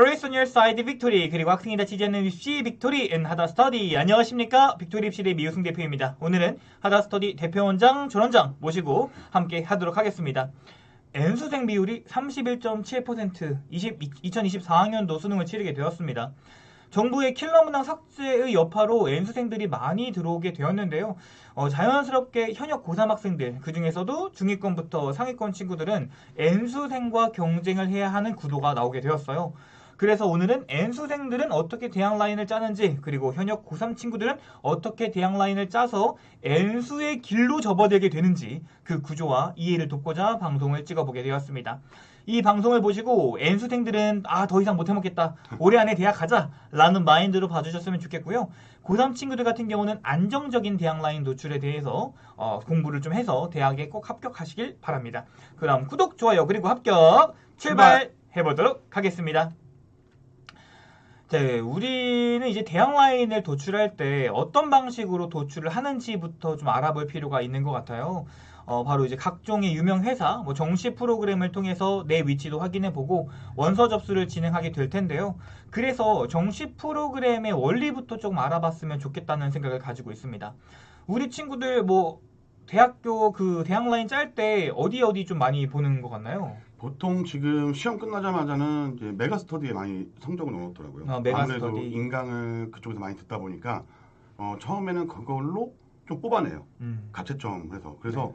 Race on your side 빅토리 그리고 학생이 다치지 않는 입시 빅토리 인 하다 스터디 안녕하십니까 빅토리 입시대 미우승 대표입니다. 오늘은 하다 스터디 대표원장 조원장 모시고 함께 하도록 하겠습니다. N수생 비율이 31.7% 20, 2024학년도 수능을 치르게 되었습니다. 정부의 킬러 문항 삭제의 여파로 N수생들이 많이 들어오게 되었는데요. 어, 자연스럽게 현역 고3 학생들, 그 중에서도 중위권부터 상위권 친구들은 N수생과 경쟁을 해야 하는 구도가 나오게 되었어요. 그래서 오늘은 N수생들은 어떻게 대학 라인을 짜는지, 그리고 현역 고3 친구들은 어떻게 대학 라인을 짜서 N수의 길로 접어들게 되는지 그 구조와 이해를 돕고자 방송을 찍어보게 되었습니다. 이 방송을 보시고 N수생들은 아 더 이상 못 해먹겠다. 올해 안에 대학 가자. 라는 마인드로 봐주셨으면 좋겠고요. 고3 친구들 같은 경우는 안정적인 대학 라인 노출에 대해서 어, 공부를 좀 해서 대학에 꼭 합격하시길 바랍니다. 그 다음 구독 좋아요 그리고 합격 출발해보도록 하겠습니다 네, 우리는 이제 대학 라인을 도출할 때 어떤 방식으로 도출을 하는지부터 좀 알아볼 필요가 있는 것 같아요. 어, 바로 이제 각종의 유명 회사, 뭐 정시 프로그램을 통해서 내 위치도 확인해 보고 원서 접수를 진행하게 될 텐데요. 그래서 정시 프로그램의 원리부터 조금 알아봤으면 좋겠다는 생각을 가지고 있습니다. 우리 친구들 뭐 대학교 그 대학 라인 짤 때 어디 어디 좀 많이 보는 것 같나요? 보통 지금 시험 끝나자마자는 이제 메가스터디에 많이 성적을 넣어놓더라고요. 아, 메가스터디. 아무래도 인강을 그쪽에서 많이 듣다 보니까 어, 처음에는 그걸로 좀 뽑아내요. 음. 가채점 해서. 그래서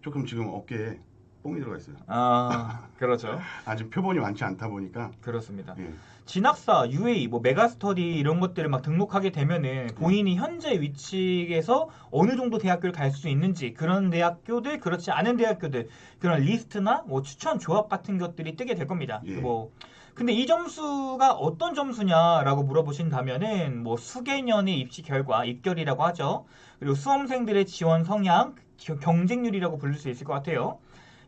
조금 지금 어깨에 뽕이 들어가 있어요. 아, 그렇죠. 아직 표본이 많지 않다 보니까 그렇습니다. 예. 진학사, UA, 뭐 메가스터디 이런 것들을 막 등록하게 되면은 본인이 현재 위치에서 어느 정도 대학교를 갈 수 있는지 그런 대학교들, 그렇지 않은 대학교들 그런 리스트나 뭐 추천 조합 같은 것들이 뜨게 될 겁니다. 예. 뭐 근데 이 점수가 어떤 점수냐라고 물어보신다면은 뭐 수개년의 입시 결과, 입결이라고 하죠. 그리고 수험생들의 지원 성향, 겨- 경쟁률이라고 부를 수 있을 것 같아요.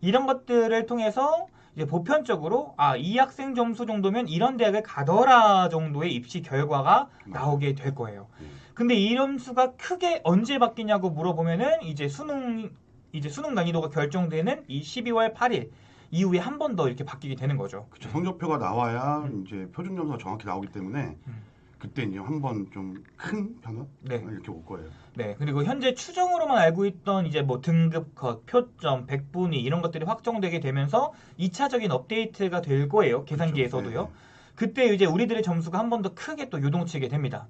이런 것들을 통해서 이제 보편적으로 아 이 학생 점수 정도면 이런 대학을 가더라 정도의 입시 결과가 나오게 될 거예요. 예. 근데 이 점수가 크게 언제 바뀌냐고 물어보면은 이제 수능 이제 수능 난이도가 결정되는 이 12월 8일 이후에 한 번 더 이렇게 바뀌게 되는 거죠. 그쵸. 성적표가 나와야 이제 표준 점수가 정확히 나오기 때문에 음. 그때 이제 한 번 좀 큰 변화 네. 이렇게 올 거예요. 네. 그리고 현재 추정으로만 알고 있던 이제 뭐 등급 컷, 표점, 백분위 이런 것들이 확정되게 되면서 2차적인 업데이트가 될 거예요. 계산기에서도요. 네. 그때 이제 우리들의 점수가 한 번 더 크게 또 요동치게 됩니다.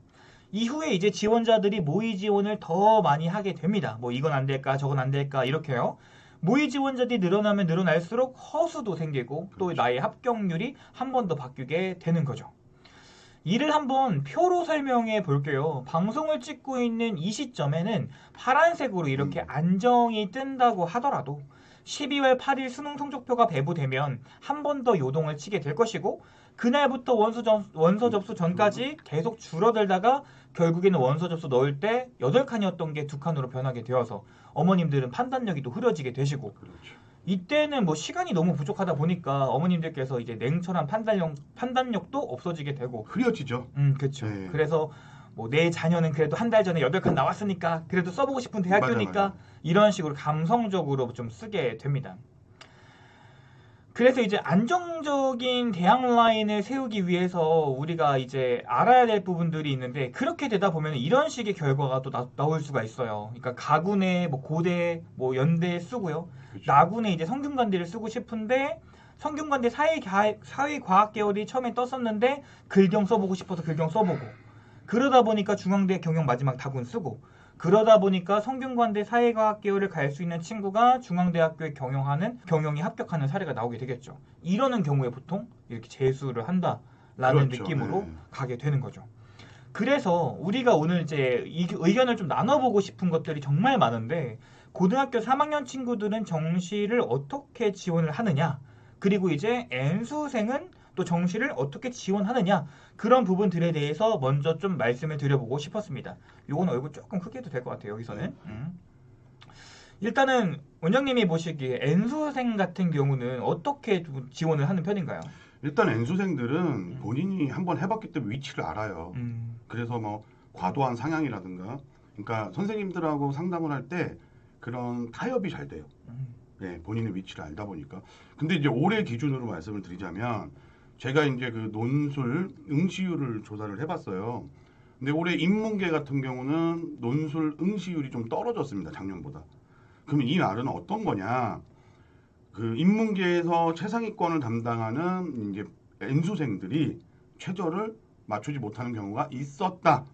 이후에 이제 지원자들이 모의 지원을 더 많이 하게 됩니다. 뭐 이건 안 될까, 저건 안 될까 이렇게요. 모의 지원자들이 늘어나면 늘어날수록 허수도 생기고 또 그렇죠. 나의 합격률이 한 번 더 바뀌게 되는 거죠. 이를 한번 표로 설명해 볼게요. 방송을 찍고 있는 이 시점에는 파란색으로 이렇게 음. 안정이 뜬다고 하더라도 12월 8일 수능 성적표가 배부되면 한 번 더 요동을 치게 될 것이고 그날부터 원서, 점, 원서 접수 전까지 계속 줄어들다가 결국에는 원서 접수 넣을 때 8칸이었던 게 2칸으로 변하게 되어서 어머님들은 판단력이 또 흐려지게 되시고 그렇죠. 이때는 뭐 시간이 너무 부족하다 보니까 어머님들께서 이제 냉철한 판단력, 판단력도 없어지게 되고 흐려지죠. 음, 그렇죠. 네. 그래서 뭐 내 자녀는 그래도 한 달 전에 8칸 나왔으니까 그래도 써보고 싶은 대학교니까 맞아, 맞아. 이런 식으로 감성적으로 좀 쓰게 됩니다. 그래서 이제 안정적인 대학 라인을 세우기 위해서 우리가 이제 알아야 될 부분들이 있는데 그렇게 되다 보면 이런 식의 결과가 또 나, 나올 수가 있어요. 그러니까 가군에 뭐 고대 뭐 연대 쓰고요. 그렇죠. 나군에 이제 성균관대를 쓰고 싶은데 성균관대 사회 사회과학 계열이 처음에 떴었는데 글경 써보고 싶어서 글경 써보고 그러다 보니까 중앙대 경영 마지막 다군 쓰고 그러다 보니까 성균관대 사회과학 계열을 갈 수 있는 친구가 중앙대학교에 경영하는 경영이 합격하는 사례가 나오게 되겠죠. 이러는 경우에 보통 이렇게 재수를 한다라는 그렇죠. 느낌으로 네. 가게 되는 거죠. 그래서 우리가 오늘 이제 이 의견을 좀 나눠보고 싶은 것들이 정말 많은데 고등학교 3학년 친구들은 정시를 어떻게 지원을 하느냐 그리고 이제 N수생은 또 정시를 어떻게 지원하느냐 그런 부분들에 대해서 먼저 좀 말씀을 드려보고 싶었습니다. 요건 얼굴 조금 크게 해도 될 것 같아요 여기서는 음. 일단은 원장님이 보시기에 N수생 같은 경우는 어떻게 좀 지원을 하는 편인가요? 일단 N수생들은 본인이 한번 해봤기 때문에 위치를 알아요. 음, 그래서 뭐 과도한 상향이라든가 그러니까 선생님들하고 상담을 할 때 그런 타협이 잘 돼요. 음, 예, 본인의 위치를 알다 보니까. 근데 이제 올해 기준으로 말씀을 드리자면 제가 이제 그 논술 응시율을 조사를 해봤어요. 근데 올해 인문계 같은 경우는 논술 응시율이 좀 떨어졌습니다. 작년보다. 그러면 이 말은 어떤 거냐? 그 인문계에서 최상위권을 담당하는 이제 N수생들이 최저를 맞추지 못하는 경우가 있었다.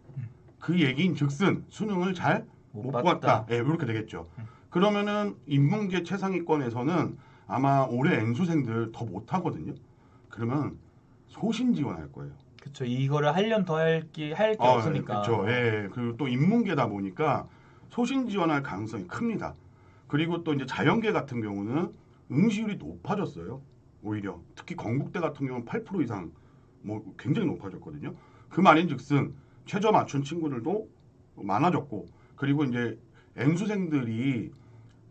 그 얘기인 즉슨 수능을 잘못못 봤다. 예, 이렇게 되겠죠. 그러면은 인문계 최상위권에서는 아마 올해 N수생들 더 못하거든요. 그러면 소신 지원할 거예요. 그렇죠. 이거를 하려면 더 할게 할게 아, 없으니까. 그렇죠. 예. 그리고 또 인문계다 보니까 소신 지원할 가능성이 큽니다. 그리고 또 이제 자연계 같은 경우는 응시율이 높아졌어요. 오히려 특히 건국대 같은 경우는 8% 이상 뭐 굉장히 높아졌거든요. 그 말인즉슨 최저 맞춘 친구들도 많아졌고 그리고 이제 N수생들이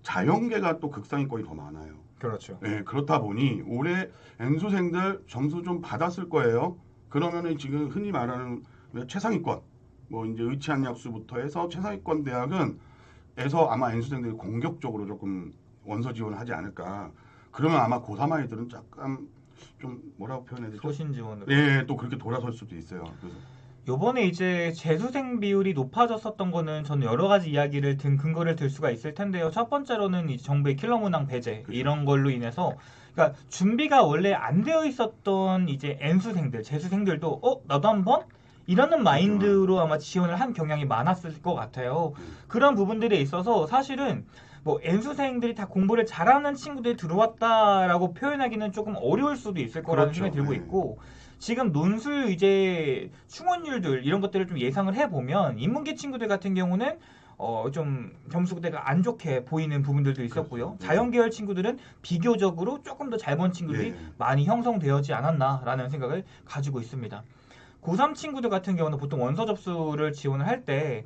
자연계가 또 극상위권이 더 많아요. 그렇죠. 예, 그렇다 보니 올해 N수생들 점수 좀 받았을 거예요. 그러면은 지금 흔히 말하는 최상위권, 뭐 이제 의치한 약수부터 해서 최상위권 대학은 에서 아마 N수생들이 공격적으로 조금 원서 지원을 하지 않을까. 그러면 아마 고3 아이들은 약간 좀 뭐라고 표현해야 되죠? 소신 지원으로. 예, 또 그렇게 돌아설 수도 있어요. 그래서 요번에 이제 재수생 비율이 높아졌었던 거는 저는 여러 가지 이야기를 든 근거를 들 수가 있을 텐데요. 첫 번째로는 정부의 킬러 문항 배제 그죠. 이런 걸로 인해서 그러니까 준비가 원래 안 되어 있었던 이제 N수생들, 재수생들도 어 나도 한번 이러는 마인드로 아마 지원을 한 경향이 많았을 것 같아요. 음. 그런 부분들에 있어서 사실은 뭐 N수생들이 다 공부를 잘하는 친구들이 들어왔다라고 표현하기는 조금 어려울 수도 있을 거라는 그렇죠. 생각이 들고 네. 있고 지금 논술 이제 충원율들 이런 것들을 좀 예상을 해보면 인문계 친구들 같은 경우는 어 좀 점수대가 안 좋게 보이는 부분들도 있었고요. 그렇죠. 네. 자연계열 친구들은 비교적으로 조금 더 잘 본 친구들이 예. 많이 형성되었지 않았나라는 생각을 가지고 있습니다. 고3 친구들 같은 경우는 보통 원서 접수를 지원을 할 때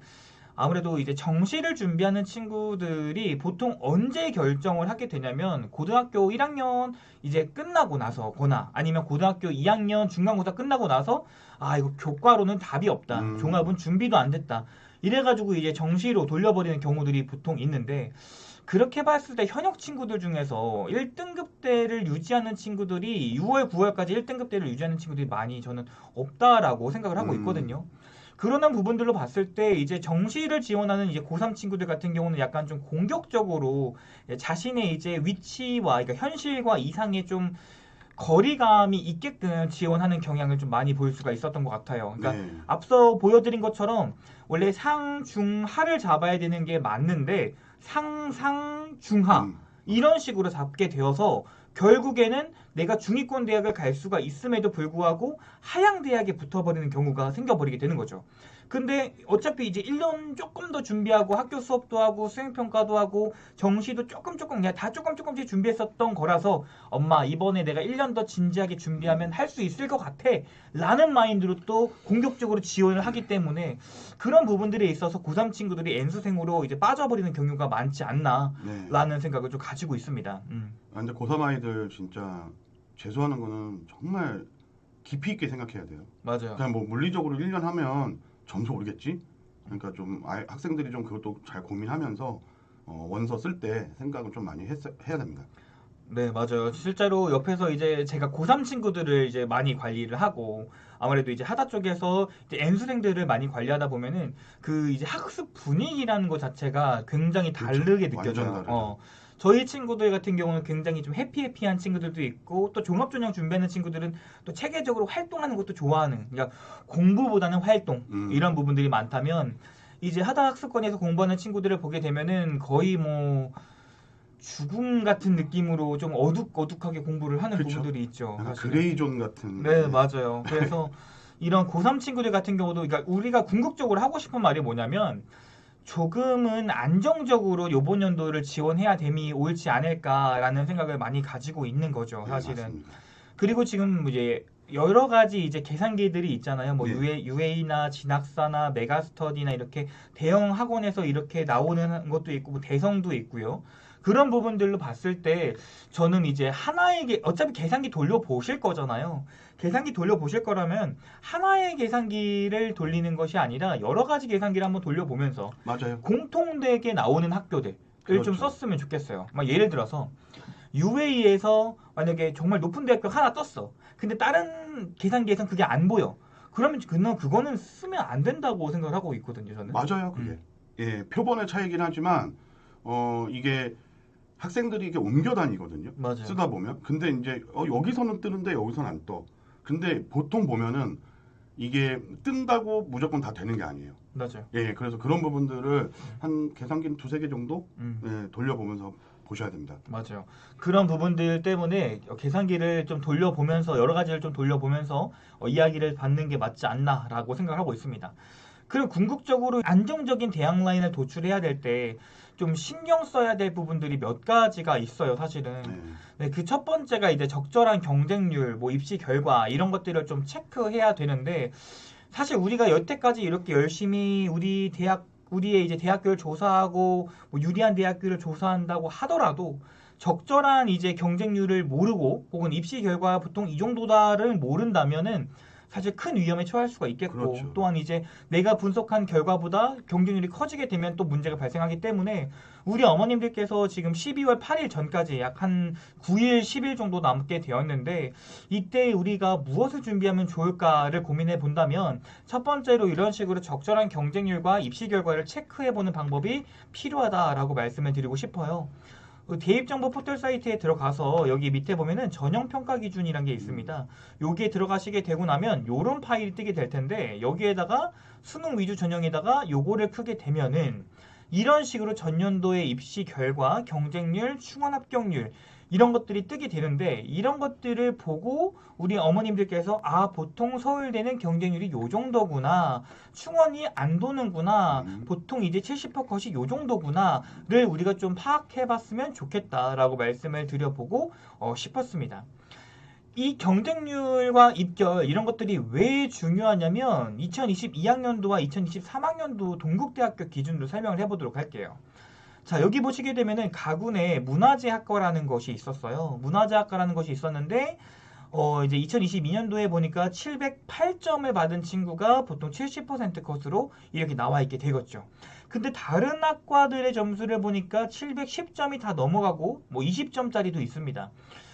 아무래도 이제 정시를 준비하는 친구들이 보통 언제 결정을 하게 되냐면 고등학교 1학년 이제 끝나고 나서거나 아니면 고등학교 2학년 중간고사 끝나고 나서 아 이거 교과로는 답이 없다. 음. 종합은 준비도 안 됐다. 이래가지고 이제 정시로 돌려버리는 경우들이 보통 있는데 그렇게 봤을 때 현역 친구들 중에서 1등급 대를 유지하는 친구들이 6월, 9월까지 1등급 대를 유지하는 친구들이 많이 저는 없다라고 생각을 하고 음. 있거든요. 그러는 부분들로 봤을 때 이제 정시를 지원하는 이제 고3 친구들 같은 경우는 약간 좀 공격적으로 자신의 이제 위치와 그러니까 현실과 이상의 좀 거리감이 있게끔 지원하는 경향을 좀 많이 볼 수가 있었던 것 같아요. 그러니까 네. 앞서 보여드린 것처럼 원래 상, 중, 하를 잡아야 되는 게 맞는데 상, 상, 중하 음. 이런 식으로 잡게 되어서 결국에는 내가 중위권 대학을 갈 수가 있음에도 불구하고 하향 대학에 붙어버리는 경우가 생겨버리게 되는 거죠. 근데 어차피 이제 1년 조금 더 준비하고 학교 수업도 하고 수행평가도 하고 정시도 조금 조금 그냥 다 조금 조금씩 준비했었던 거라서 엄마 이번에 내가 1년 더 진지하게 준비하면 할 수 있을 것 같아 라는 마인드로 또 공격적으로 지원을 하기 때문에 그런 부분들에 있어서 고3 친구들이 N수생으로 이제 빠져버리는 경우가 많지 않나 네. 라는 생각을 좀 가지고 있습니다. 음. 아, 근데 고3 아이들 진짜 재수하는 거는 정말 깊이 있게 생각해야 돼요. 맞아요. 그냥 뭐 물리적으로 1년 하면 점수 오르겠지? 그러니까 좀 아이- 학생들이 좀 그것도 잘 고민하면서 어, 원서 쓸 때 생각을 좀 많이 했, 해야 됩니다. 네, 맞아요. 실제로 옆에서 이제 제가 고3 친구들을 이제 많이 관리를 하고 아무래도 이제 하다 쪽에서 이제 N수생들을 많이 관리하다 보면은 그 이제 학습 분위기라는 것 자체가 굉장히 그렇죠. 다르게 완전 느껴져요. 어. 저희 친구들 같은 경우는 굉장히 좀 해피해피한 친구들도 있고 또 종합전형 준비하는 친구들은 또 체계적으로 활동하는 것도 좋아하는 그러니까 공부보다는 활동 음. 이런 부분들이 많다면 이제 하다 학습권에서 공부하는 친구들을 보게 되면은 거의 뭐 죽음 같은 느낌으로 좀 어둑어둑하게 공부를 하는 그쵸. 부분들이 있죠. 그레이존 같은. 네, 맞아요. 그래서 이런 고3 친구들 같은 경우도 그러니까 우리가 궁극적으로 하고 싶은 말이 뭐냐면 조금은 안정적으로 요번 연도를 지원해야 됨이 옳지 않을까라는 생각을 많이 가지고 있는 거죠, 네, 사실은. 맞습니다. 그리고 지금 이제 여러 가지 이제 계산기들이 있잖아요. 뭐 네. UA, UA나 진학사나 메가스터디나 이렇게 대형 학원에서 이렇게 나오는 것도 있고 뭐 대성도 있고요. 그런 부분들로 봤을 때 저는 이제 하나의 게 어차피 계산기 돌려 보실 거잖아요. 계산기 돌려 보실 거라면 하나의 계산기를 돌리는 것이 아니라 여러 가지 계산기를 한번 돌려 보면서 맞아요. 공통되게 나오는 학교들을 그렇죠. 좀 썼으면 좋겠어요. 막 예를 들어서 UA에서 만약에 정말 높은 대학교 하나 떴어. 근데 다른 계산기에선 그게 안 보여. 그러면 그는 그거는 쓰면 안 된다고 생각을 하고 있거든요. 저는. 맞아요, 그게. 음. 예, 표본의 차이긴 하지만 어 이게 학생들이 이게 옮겨 다니거든요. 맞아요. 쓰다 보면. 근데 이제 어, 여기서는 뜨는데 여기서는 안 떠. 근데 보통 보면은 이게 뜬다고 무조건 다 되는 게 아니에요. 맞아요. 예, 그래서 그런 부분들을 한 계산기 두세 개 정도 음. 예, 돌려보면서 보셔야 됩니다. 맞아요. 그런 부분들 때문에 계산기를 좀 돌려보면서 여러 가지를 좀 돌려보면서 어, 이야기를 받는 게 맞지 않나라고 생각하고 있습니다. 그리고 궁극적으로 안정적인 대학 라인을 도출해야 될 때 좀 신경 써야 될 부분들이 몇 가지가 있어요, 사실은. 네. 네, 그 첫 번째가 이제 적절한 경쟁률, 뭐 입시 결과 이런 것들을 좀 체크해야 되는데 사실 우리가 여태까지 이렇게 열심히 우리 대학 우리의 이제 대학교를 조사하고 뭐 유리한 대학교를 조사한다고 하더라도 적절한 이제 경쟁률을 모르고 혹은 입시 결과 보통 이 정도다를 모른다면은 사실 큰 위험에 처할 수가 있겠고 그렇죠. 또한 이제 내가 분석한 결과보다 경쟁률이 커지게 되면 또 문제가 발생하기 때문에 우리 어머님들께서 지금 12월 8일 전까지 약 한 9일, 10일 정도 남게 되었는데 이때 우리가 무엇을 준비하면 좋을까를 고민해 본다면 첫 번째로 이런 식으로 적절한 경쟁률과 입시 결과를 체크해 보는 방법이 필요하다라고 말씀을 드리고 싶어요. 그 대입정보 포털 사이트에 들어가서 여기 밑에 보면은 전형 평가 기준이란 게 있습니다. 여기에 들어가시게 되고 나면 요런 파일이 뜨게 될 텐데 여기에다가 수능 위주 전형에다가 요거를 크게 되면은 이런 식으로 전년도의 입시 결과, 경쟁률, 충원 합격률 이런 것들이 뜨게 되는데 이런 것들을 보고 우리 어머님들께서 아 보통 서울대는 경쟁률이 요 정도구나 충원이 안 도는구나 음. 보통 이제 70% 컷이 요 정도구나를 우리가 좀 파악해봤으면 좋겠다라고 말씀을 드려보고 어, 싶었습니다. 이 경쟁률과 입결 이런 것들이 왜 중요하냐면 2022학년도와 2023학년도 동국대학교 기준으로 설명을 해보도록 할게요. 자 여기 보시게 되면은 가군에 문화재학과라는 것이 있었어요. 문화재학과라는 것이 있었는데 어 이제 2022년도에 보니까 708점을 받은 친구가 보통 70% 컷으로 이렇게 나와 있게 되겠죠. 근데 다른 학과들의 점수를 보니까 710점이 다 넘어가고 뭐 20점짜리도 있습니다.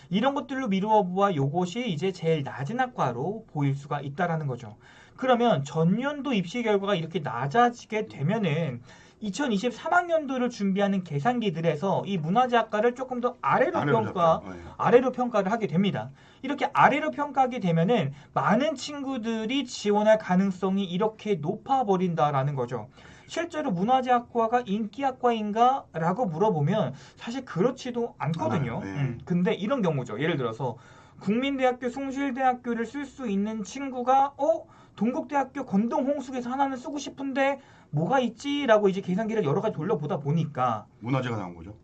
이런 것들로 미루어 보아 요것이 이제 제일 낮은 학과로 보일 수가 있다라는 거죠. 그러면 전년도 입시 결과가 이렇게 낮아지게 되면은 2023학년도를 준비하는 계산기들에서 이 문화재학과를 조금 더 아래로 아래로 평가. 예. 아래로 평가를 하게 됩니다. 이렇게 아래로 평가하게 되면은 많은 친구들이 지원할 가능성이 이렇게 높아 버린다라는 거죠. 실제로 문화재학과가 인기학과인가라고 물어보면 사실 그렇지도 않거든요. 않아요. 네. 음, 근데 이런 경우죠. 예를 들어서 국민대학교, 숭실대학교를 쓸 수 있는 친구가 어 동국대학교 건동 홍숙에서 하나는 쓰고 싶은데 뭐가 있지라고 이제 계산기를 여러 가지 돌려보다 보니까 문화재가 나온 거죠.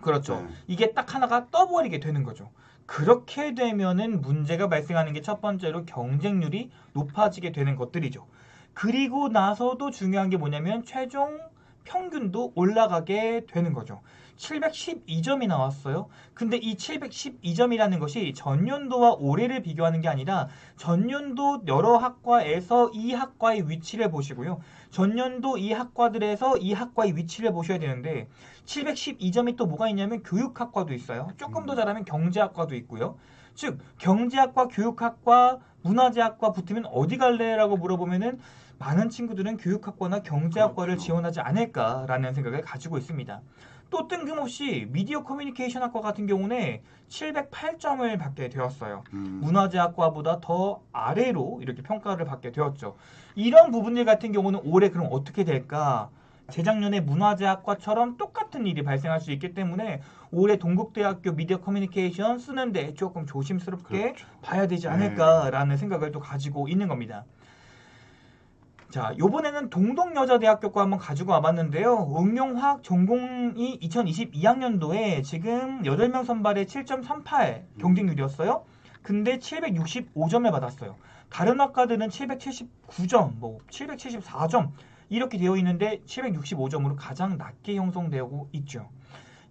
그렇죠. 네. 이게 딱 하나가 떠버리게 되는 거죠. 그렇게 되면은 문제가 발생하는 게 첫 번째로 경쟁률이 높아지게 되는 것들이죠. 그리고 나서도 중요한 게 뭐냐면 최종 평균도 올라가게 되는 거죠. 712점이 나왔어요. 근데 이 712점이라는 것이 전년도와 올해를 비교하는 게 아니라 전년도 여러 학과에서 이 학과의 위치를 보시고요. 전년도 이 학과들에서 이 학과의 위치를 보셔야 되는데 712점이 또 뭐가 있냐면 교육학과도 있어요. 조금 더 잘하면 경제학과도 있고요. 즉 경제학과, 교육학과, 문화재학과 붙으면 어디 갈래라고 물어보면은 많은 친구들은 교육학과나 경제학과를 그렇죠. 지원하지 않을까라는 생각을 가지고 있습니다. 또 뜬금없이 미디어 커뮤니케이션 학과 같은 경우는 708점을 받게 되었어요. 음. 문화재학과보다 더 아래로 이렇게 평가를 받게 되었죠. 이런 부분들 같은 경우는 올해 그럼 어떻게 될까? 재작년에 문화재학과처럼 똑같은 일이 발생할 수 있기 때문에 올해 동국대학교 미디어 커뮤니케이션 쓰는데 조금 조심스럽게 그렇죠. 봐야 되지 네. 않을까라는 생각을 또 가지고 있는 겁니다. 자, 요번에는 동동여자대학교 거 한번 가지고 와봤는데요. 응용화학 전공이 2022학년도에 지금 8명 선발에 7.38 경쟁률이었어요. 근데 765점을 받았어요. 다른 학과들은 779점, 뭐 774점 이렇게 되어 있는데 765점으로 가장 낮게 형성되고 있죠.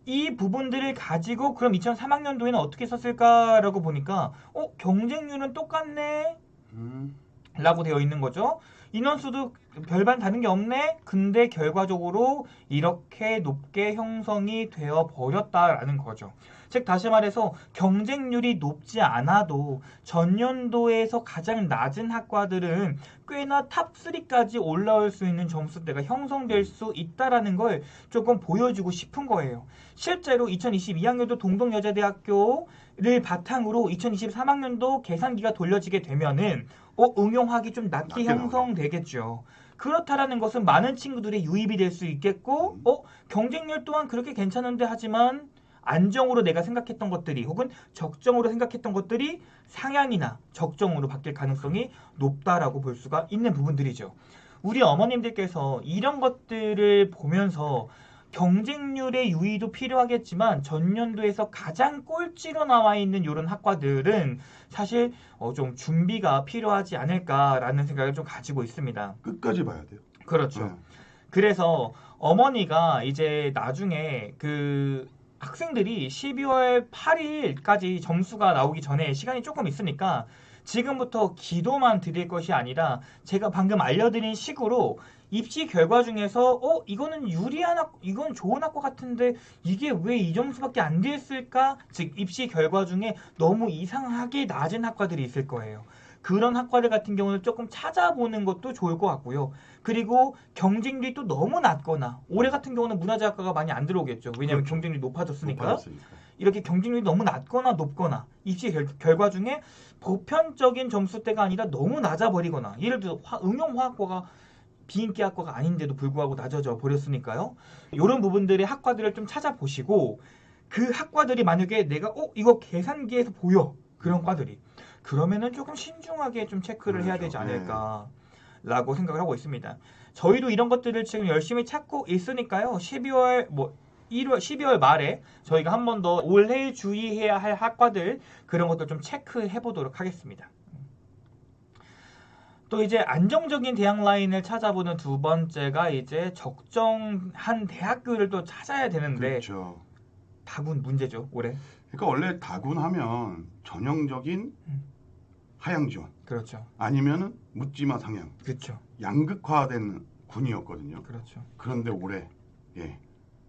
이 부분들을 가지고 그럼 2003학년도에는 어떻게 썼을까라고 보니까 어 경쟁률은 똑같네 음. 라고 되어 있는 거죠. 인원수도 별반 다른 게 없네. 근데 결과적으로 이렇게 높게 형성이 되어 버렸다라는 거죠. 즉 다시 말해서 경쟁률이 높지 않아도 전년도에서 가장 낮은 학과들은 꽤나 탑 3까지 올라올 수 있는 점수대가 형성될 수 있다라는 걸 조금 보여주고 싶은 거예요. 실제로 2022학년도 동덕여자대학교를 바탕으로 2023학년도 계산기가 돌려지게 되면은 어, 응용하기 좀 낮게 낮게 형성되겠죠. 그렇다라는 것은 많은 친구들이 유입이 될 수 있겠고, 어, 경쟁률 또한 그렇게 괜찮은데 하지만 안정으로 내가 생각했던 것들이 혹은 적정으로 생각했던 것들이 상향이나 적정으로 바뀔 가능성이 높다라고 볼 수가 있는 부분들이죠. 우리 어머님들께서 이런 것들을 보면서 경쟁률의 유의도 필요하겠지만 전년도에서 가장 꼴찌로 나와 있는 이런 학과들은 사실 어, 좀 준비가 필요하지 않을까라는 생각을 좀 가지고 있습니다. 끝까지 봐야 돼요. 그렇죠. 네. 그래서 어머니가 이제 나중에 그 학생들이 12월 8일까지 점수가 나오기 전에 시간이 조금 있으니까 지금부터 기도만 드릴 것이 아니라 제가 방금 알려드린 식으로 입시 결과 중에서 어 이거는 유리한 학 이건 좋은 학과 같은데 이게 왜 이 점수밖에 안 됐을까? 즉 입시 결과 중에 너무 이상하게 낮은 학과들이 있을 거예요. 그런 학과들 같은 경우는 조금 찾아보는 것도 좋을 것 같고요. 그리고 경쟁률이 또 너무 낮거나 올해 같은 경우는 문화재학과가 많이 안 들어오겠죠. 왜냐하면 그렇죠. 경쟁률이 높아졌으니까. 높아졌으니까. 이렇게 경쟁률이 너무 낮거나 높거나 입시 결, 결과 중에 보편적인 점수대가 아니라 너무 낮아 버리거나 예를 들어 화- 응용화학과가 비인기 학과가 아닌데도 불구하고 낮아져 버렸으니까요. 이런 부분들의 학과들을 좀 찾아보시고 그 학과들이 만약에 내가 어 이거 계산기에서 보여 그런 과들이 그러면은 조금 신중하게 좀 체크를 해야 되지 그렇죠. 네. 않을까라고 생각을 하고 있습니다. 저희도 이런 것들을 지금 열심히 찾고 있으니까요. 12월 뭐 1월 12월 말에 저희가 한 번 더 올해 주의해야 할 학과들 그런 것들 좀 체크해 보도록 하겠습니다. 또 이제 안정적인 대학 라인을 찾아보는 두 번째가 이제 적정한 대학교를 또 찾아야 되는데 그렇죠. 다군 문제죠 올해. 그러니까 원래 다군 하면 전형적인 음. 하향 지원 그렇죠. 아니면은 묻지마 상향 그렇죠. 양극화된 군이었거든요. 그렇죠. 그런데 올해 예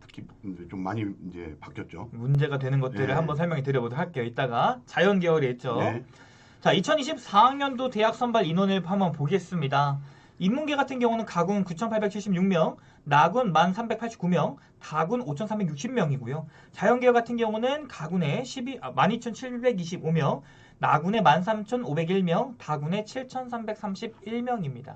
특히 좀 많이 이제 바뀌었죠. 문제가 되는 것들을 네. 한번 설명해 드려보도록 할게요. 이따가 자연 계열에 있죠. 네. 자, 2024학년도 대학 선발 인원을 한번 보겠습니다. 인문계 같은 경우는 가군 9,876명, 나군 1,389명, 다군 5,360명이고요. 자연계열 같은 경우는 가군에 12, 아, 12,725명, 나군에 13,501명, 다군에 7,331명입니다.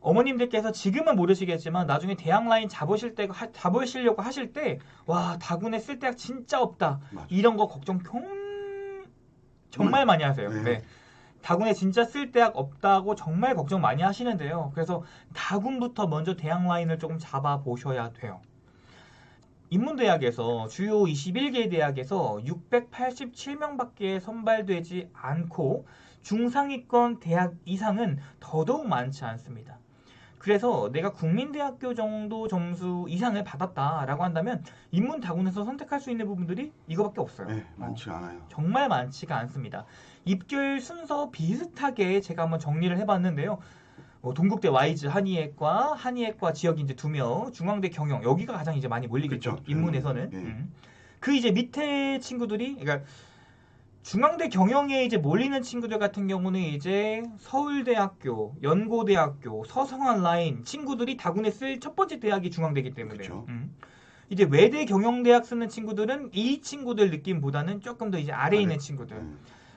어머님들께서 지금은 모르시겠지만 나중에 대학 라인 잡으실 때 하- 잡으시려고 하실 때 와 다군에 쓸 데가 진짜 없다 맞아. 이런 거 걱정 경 정말 많이 하세요. 네. 네. 다군에 진짜 쓸 대학 없다고 정말 걱정 많이 하시는데요. 그래서 다군부터 먼저 대학 라인을 조금 잡아 보셔야 돼요. 인문대학에서 주요 21개 대학에서 687명밖에 선발되지 않고 중상위권 대학 이상은 더더욱 많지 않습니다. 그래서 내가 국민대학교 정도 점수 이상을 받았다라고 한다면 인문다군에서 선택할 수 있는 부분들이 이거밖에 없어요. 네, 어. 많지 않아요. 정말 많지가 않습니다. 입결 순서 비슷하게 제가 한번 정리를 해봤는데요. 어, 동국대 와이즈 한의학과, 한의학과 지역이 이제 두 명, 중앙대 경영 여기가 가장 이제 많이 몰리겠죠. 그쵸. 인문에서는. 예. 음. 그 이제 밑에 친구들이, 그러니까 중앙대 경영에 이제 몰리는 친구들 같은 경우는 이제 서울대학교, 연고대학교, 서성한 라인 친구들이 다군에 쓸 첫 번째 대학이 중앙대이기 때문에. 음. 이제 외대 경영대학 쓰는 친구들은 이 친구들 느낌보다는 조금 더 이제 아래에 있는 친구들. 네.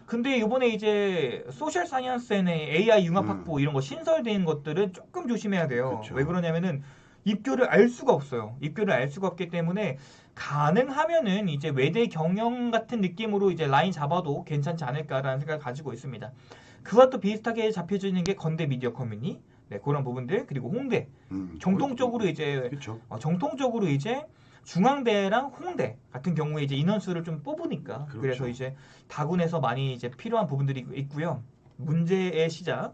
근데 이번에 이제 소셜 사이언스에 AI 융합 음. 확보 이런 거 신설된 것들은 조금 조심해야 돼요. 그쵸. 왜 그러냐면은 입교를 알 수가 없어요. 입교를 알 수가 없기 때문에 가능하면은 이제 외대 경영 같은 느낌으로 이제 라인 잡아도 괜찮지 않을까라는 생각을 가지고 있습니다. 그와 또 비슷하게 잡혀지는 게 건대 미디어 커뮤니 네, 그런 부분들 그리고 홍대 음, 정통적으로 이제 그렇죠. 어, 정통적으로 이제 중앙대랑 홍대 같은 경우에 이제 인원수를 좀 뽑으니까 그렇죠. 그래서 이제 다군에서 많이 이제 필요한 부분들이 있고요. 문제의 시작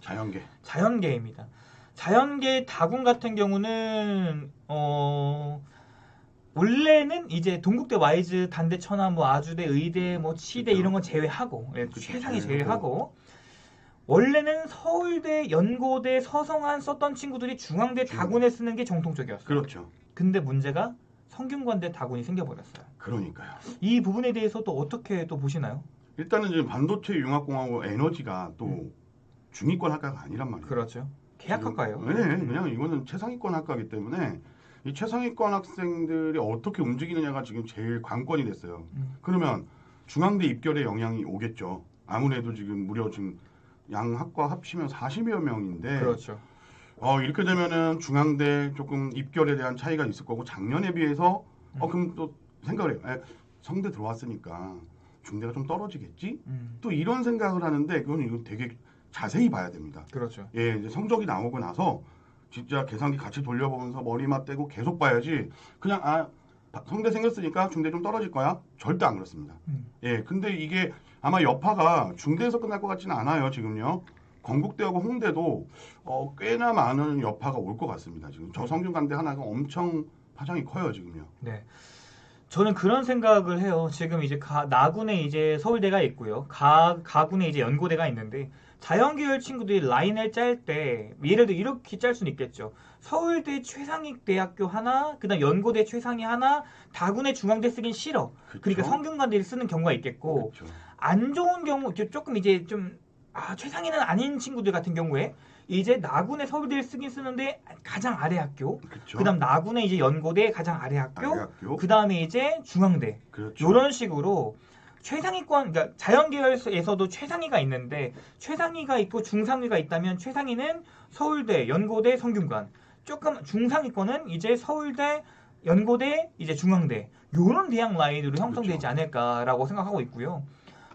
자연계. 자연계입니다. 자연계 다군 같은 경우는 어 원래는 이제 동국대 와이즈 단대 천안 뭐 아주대 의대 뭐 치대. 이런 건 제외하고 예, 그렇죠. 세상에 제외하고. 원래는 서울대 연고대 서성한 썼던 친구들이 중앙대 중- 다군에 쓰는 게 정통적이었어요. 그렇죠. 근데 문제가 성균관대 다군이 생겨버렸어요. 그러니까요. 이 부분에 대해서 또 어떻게 또 보시나요? 일단은 지금 반도체 융합공학부 에너지가 또 음. 중위권 학과가 아니란 말이에요. 그렇죠. 계약학과예요. 네, 그냥 이거는 최상위권 학과이기 때문에 이 최상위권 학생들이 어떻게 움직이느냐가 지금 제일 관건이 됐어요. 음. 그러면 중앙대 입결에 영향이 오겠죠. 아무래도 지금 무려 지금 양 학과 합치면 40여 명인데 그렇죠. 어, 이렇게 되면은 중앙대 조금 입결에 대한 차이가 있을 거고 작년에 비해서 어 그럼 또 생각을 해요. 에, 성대 들어왔으니까 중대가 좀 떨어지겠지? 음. 또 이런 생각을 하는데 그건 이거 되게 자세히 봐야 됩니다. 그렇죠. 예, 이제 성적이 나오고 나서 진짜 계산기 같이 돌려보면서 머리 맞대고 계속 봐야지. 그냥 아 바- 성대 생겼으니까 중대 좀 떨어질 거야? 절대 안 그렇습니다. 음. 예, 근데 이게 아마 여파가 중대에서 끝날 것 같지는 않아요. 지금요. 건국대하고 홍대도 어, 꽤나 많은 여파가 올 것 같습니다. 지금 저 성균관대 하나가 엄청 파장이 커요 지금요. 네. 저는 그런 생각을 해요. 지금 이제 가, 나군에 이제 서울대가 있고요. 가, 가군에 이제 연고대가 있는데 자연계열 친구들이 라인을 짤 때 예를 들어 이렇게 짤 수는 있겠죠. 서울대 최상위 대학교 하나, 그다음 연고대 최상위 하나, 다군의 중앙대 쓰긴 싫어. 그쵸? 그러니까 성균관대를 쓰는 경우가 있겠고 그쵸. 안 좋은 경우 조금 이제 좀 아, 최상위는 아닌 친구들 같은 경우에 이제 나군의 서울대를 쓰긴 쓰는데 가장 아래 학교, 그쵸. 그다음 나군의 이제 연고대 가장 아래 학교, 아래 학교 그 다음에 이제 중앙대 그렇죠. 이런 식으로 최상위권 그러니까 자연계열에서도 최상위가 있는데 최상위가 있고 중상위가 있다면 최상위는 서울대, 연고대, 성균관 조금 중상위권은 이제 서울대, 연고대, 이제 중앙대 이런 대학 라인으로 형성되지 그렇죠. 않을까라고 생각하고 있고요.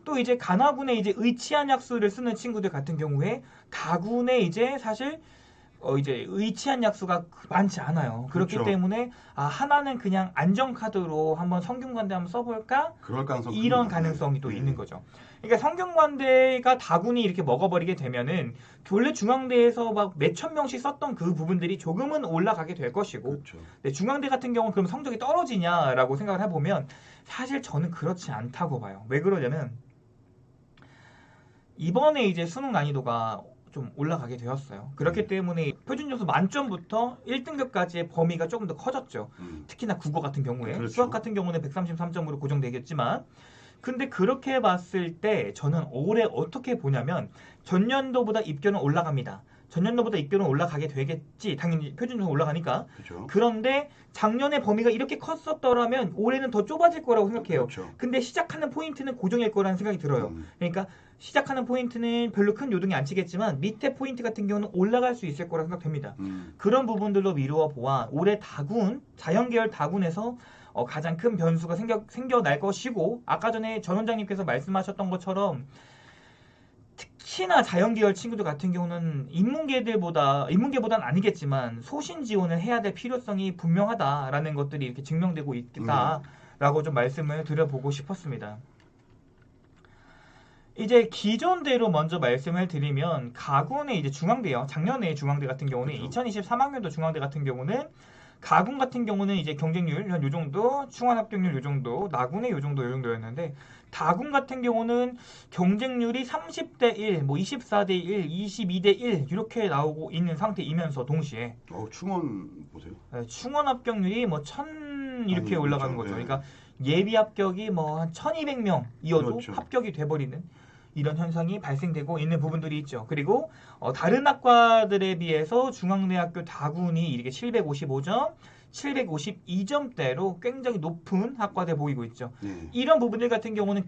또 이제 가나군에 이제 의치한 약수를 쓰는 친구들 같은 경우에 가군에 이제 사실 어 이제 의치한 약수가 많지 않아요. 그렇기 그렇죠. 때문에 아 하나는 그냥 안정 카드로 한번 성균관대 한번 써볼까 그럴 가능성 이런. 가능성이 또 네. 있는 거죠. 그러니까 성균관대가 다군이 이렇게 먹어버리게 되면은 원래 중앙대에서 막 몇천 명씩 썼던 그 부분들이 조금은 올라가게 될 것이고 그렇죠. 근데 중앙대 같은 경우는 그럼 성적이 떨어지냐라고 생각을 해보면 사실 저는 그렇지 않다고 봐요. 왜 그러냐면 이번에 이제 수능 난이도가 좀 올라가게 되었어요. 그렇기 음. 때문에 표준 점수 만점부터 1등급까지의 범위가 조금 더 커졌죠. 음. 특히나 국어 같은 경우에 그렇죠. 수학 같은 경우는 133점으로 고정되겠지만 근데 그렇게 봤을 때 저는 올해 어떻게 보냐면 전년도보다 입결은 올라갑니다. 전년도보다 입결은 올라가게 되겠지. 당연히 표준 점수 올라가니까. 그렇죠. 그런데 작년에 범위가 이렇게 컸었더라면 올해는 더 좁아질 거라고 생각해요. 그렇죠. 근데 시작하는 포인트는 고정일 거라는 생각이 들어요. 음. 그러니까 시작하는 포인트는 별로 큰 요동이 안 치겠지만 밑에 포인트 같은 경우는 올라갈 수 있을 거라 생각됩니다. 음. 그런 부분들로 미루어 보아 올해 다군 자연계열 다군에서 어, 가장 큰 변수가 생겨 생겨날 것이고 아까 전에 전 원장님께서 말씀하셨던 것처럼 특히나 자연계열 친구들 같은 경우는 인문계들보다 인문계보다는 아니겠지만 소신 지원을 해야 될 필요성이 분명하다라는 것들이 이렇게 증명되고 있다라고 좀 말씀을 드려보고 싶었습니다. 이제 기존대로 먼저 말씀을 드리면 가군의 이제 중앙대요. 작년에 중앙대 같은 경우는 그렇죠. 2023학년도 중앙대 같은 경우는 가군 같은 경우는 이제 경쟁률 한 요 정도, 충원 합격률 요 정도, 나군의 요 정도 요 정도였는데 다군 같은 경우는 경쟁률이 30대 1, 뭐 24대 1, 22대 1 이렇게 나오고 있는 상태이면서 동시에 어, 충원 보세요. 예, 충원 합격률이 뭐 1000 이렇게 아니, 올라가는 그렇죠. 거죠. 네. 그러니까 예비 합격이 뭐 한 1200명이어도 그렇죠. 합격이 돼 버리는 이런 현상이 발생되고 있는 부분들이 있죠. 그리고 어, 다른 학과들에 비해서 중앙대학교 다군이 이렇게 755점, 752점대로 굉장히 높은 학과대 보이고 있죠. 네. 이런 부분들 같은 경우는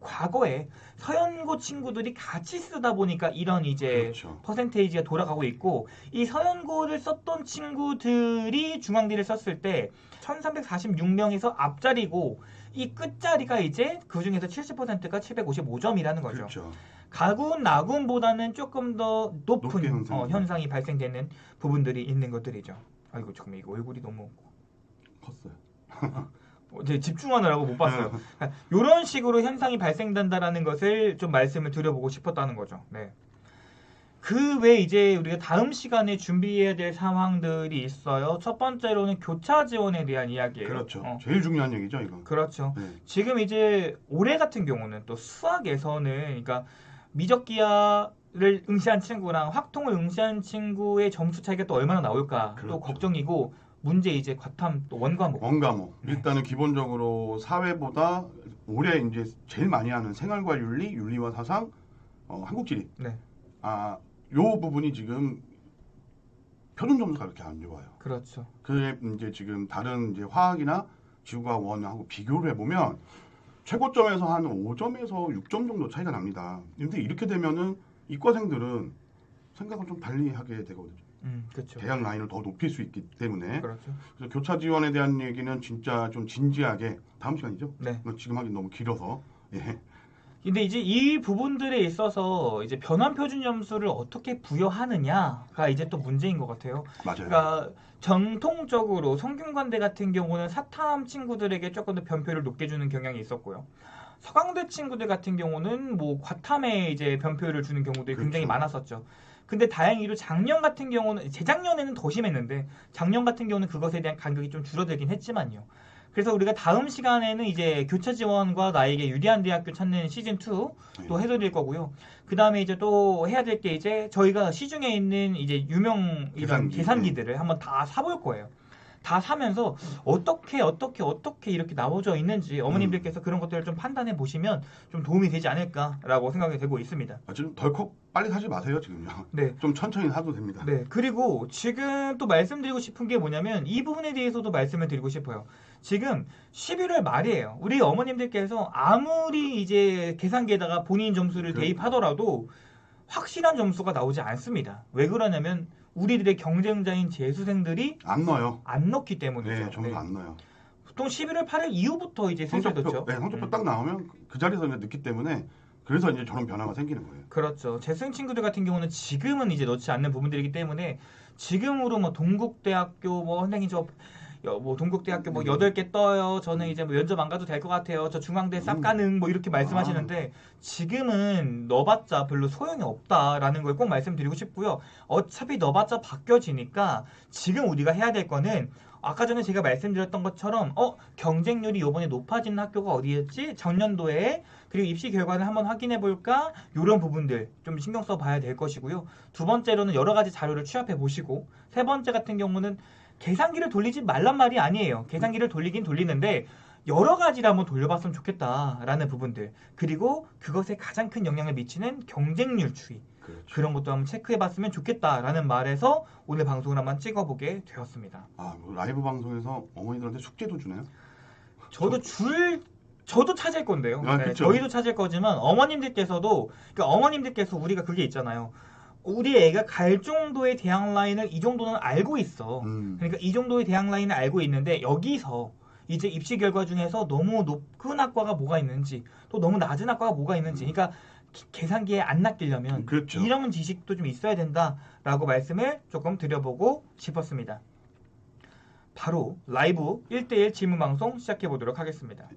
과거에 서연고 친구들이 같이 쓰다 보니까 이런 이제 그렇죠. 퍼센테이지가 돌아가고 있고 이 서연고를 썼던 친구들이 중앙대를 썼을 때 1346명에서 앞자리고 이 끝자리가 이제 그 중에서 70%가 755점이라는 거죠. 그렇죠. 가군 나군보다는 조금 더 높은 높게 형성이 어, 현상이 발생되는 부분들이 있는 것들이죠. 아이고 잠깐 이거 얼굴이 너무 컸어요. 어, 이제 집중하느라고 못 봤어요. 네. 이런 식으로 현상이 발생된다라는 것을 좀 말씀을 드려보고 싶었다는 거죠. 네. 그 외에 이제 우리가 다음 시간에 준비해야 될 상황들이 있어요. 첫 번째로는 교차 지원에 대한 이야기예요. 그렇죠. 어, 제일 중요한 얘기죠, 이건. 그렇죠. 네. 지금 이제 올해 같은 경우는 또 수학에서는 그러니까 미적기하를 응시한 친구랑 확통을 응시한 친구의 점수 차이가 또 얼마나 나올까 또 그렇죠. 걱정이고 문제 이제 과탐 또 원과목. 원과목 네. 일단은 기본적으로 사회보다 올해 이제 제일 많이 하는 생활과 윤리, 윤리와 사상, 어, 한국지리 네. 아 요 부분이 지금 표준 점수가 그렇게 안 좋아요. 그렇죠. 그게 이제 지금 다른 이제 화학이나 지구과 원하고 비교를 해보면 최고점에서 한 5점에서 6점 정도 차이가 납니다. 근데 이렇게 되면은 이과생들은 생각을 좀 달리 하게 되거든요. 음, 그렇죠. 대학 라인을 더 높일 수 있기 때문에 그렇죠. 그래서 교차 지원에 대한 얘기는 진짜 좀 진지하게 다음 시간이죠. 네. 뭐 지금 하기 너무 길어서 예. 근데 이제 이 부분들에 있어서 이제 변환 표준 점수를 어떻게 부여하느냐가 이제 또 문제인 것 같아요. 맞아요. 그러니까 전통적으로 성균관대 같은 경우는 사탐 친구들에게 조금 더 변표를 높게 주는 경향이 있었고요. 서강대 친구들 같은 경우는 뭐 과탐에 이제 변표를 주는 경우들이 굉장히 그렇죠. 많았었죠. 근데 다행히도 작년 같은 경우는 재작년에는 더 심했는데 작년 같은 경우는 그것에 대한 간격이 좀 줄어들긴 했지만요. 그래서 우리가 다음 시간에는 이제 교차 지원과 나에게 유리한 대학교 찾는 시즌 2또 예. 해드릴 거고요. 그 다음에 이제 또 해야 될 게 이제 저희가 시중에 있는 이제 유명 이런 계산기. 계산기들을 한번 다 사볼 거예요. 다 사면서 어떻게 어떻게 어떻게 이렇게 나눠져 있는지 어머님들께서 그런 것들을 좀 판단해 보시면 좀 도움이 되지 않을까라고 생각이 되고 있습니다. 아, 지금 덜컥 빨리 사지 마세요 지금요. 네. 좀 천천히 사도 됩니다. 네. 그리고 지금 또 말씀드리고 싶은 게 뭐냐면 이 부분에 대해서도 말씀을 드리고 싶어요. 지금 11월 말이에요. 우리 어머님들께서 아무리 이제 계산기에다가 본인 점수를 그렇죠. 대입하더라도 확실한 점수가 나오지 않습니다. 왜 그러냐면 우리들의 경쟁자인 재수생들이 안 넣어요. 안 넣기 때문이죠. 네, 점수 네. 안 넣어요. 보통 11월 8일 이후부터 이제 슬슬 성적표, 넣죠. 네, 성적표 음. 딱 나오면 그 자리에서 이제 넣기 때문에 그래서 이제 저런 변화가 생기는 거예요. 그렇죠. 재수생 친구들 같은 경우는 지금은 이제 넣지 않는 부분들이기 때문에 지금으로 뭐 동국대학교 뭐 선생님 저 뭐 동국대학교 뭐 음. 여덟 개 떠요. 저는 이제 뭐 면접 안 가도 될 것 같아요. 저 중앙대 쌉 음. 가능 뭐 이렇게 말씀하시는데 지금은 넣어봤자 별로 소용이 없다라는 걸 꼭 말씀드리고 싶고요. 어차피 넣어봤자 바뀌어지니까 지금 우리가 해야 될 거는 아까 전에 제가 말씀드렸던 것처럼 어 경쟁률이 이번에 높아지는 학교가 어디였지? 전년도에 그리고 입시 결과를 한번 확인해 볼까? 이런 부분들 좀 신경 써 봐야 될 것이고요. 두 번째로는 여러 가지 자료를 취합해 보시고 세 번째 같은 경우는 계산기를 돌리지 말란 말이 아니에요. 계산기를 돌리긴 돌리는데 여러 가지를 한번 돌려봤으면 좋겠다라는 부분들 그리고 그것에 가장 큰 영향을 미치는 경쟁률 추이 그렇죠. 그런 것도 한번 체크해봤으면 좋겠다라는 말에서 오늘 방송을 한번 찍어보게 되었습니다. 아, 뭐 라이브 방송에서 어머니들한테 숙제도 주나요? 저도 줄 저도 찾을 건데요. 아, 네. 저희도 찾을 거지만 어머님들께서도 그러니까 어머님들께서 우리가 그게 있잖아요. 우리 애가 갈 정도의 대학 라인을 이 정도는 알고 있어. 음. 그러니까 이 정도의 대학 라인을 알고 있는데 여기서 이제 입시 결과 중에서 너무 높은 학과가 뭐가 있는지 또 너무 낮은 학과가 뭐가 있는지 그러니까 기- 계산기에 안 낚이려면 그렇죠. 이런 지식도 좀 있어야 된다라고 말씀을 조금 드려보고 싶었습니다. 바로 라이브 1대1 질문 방송 시작해 보도록 하겠습니다.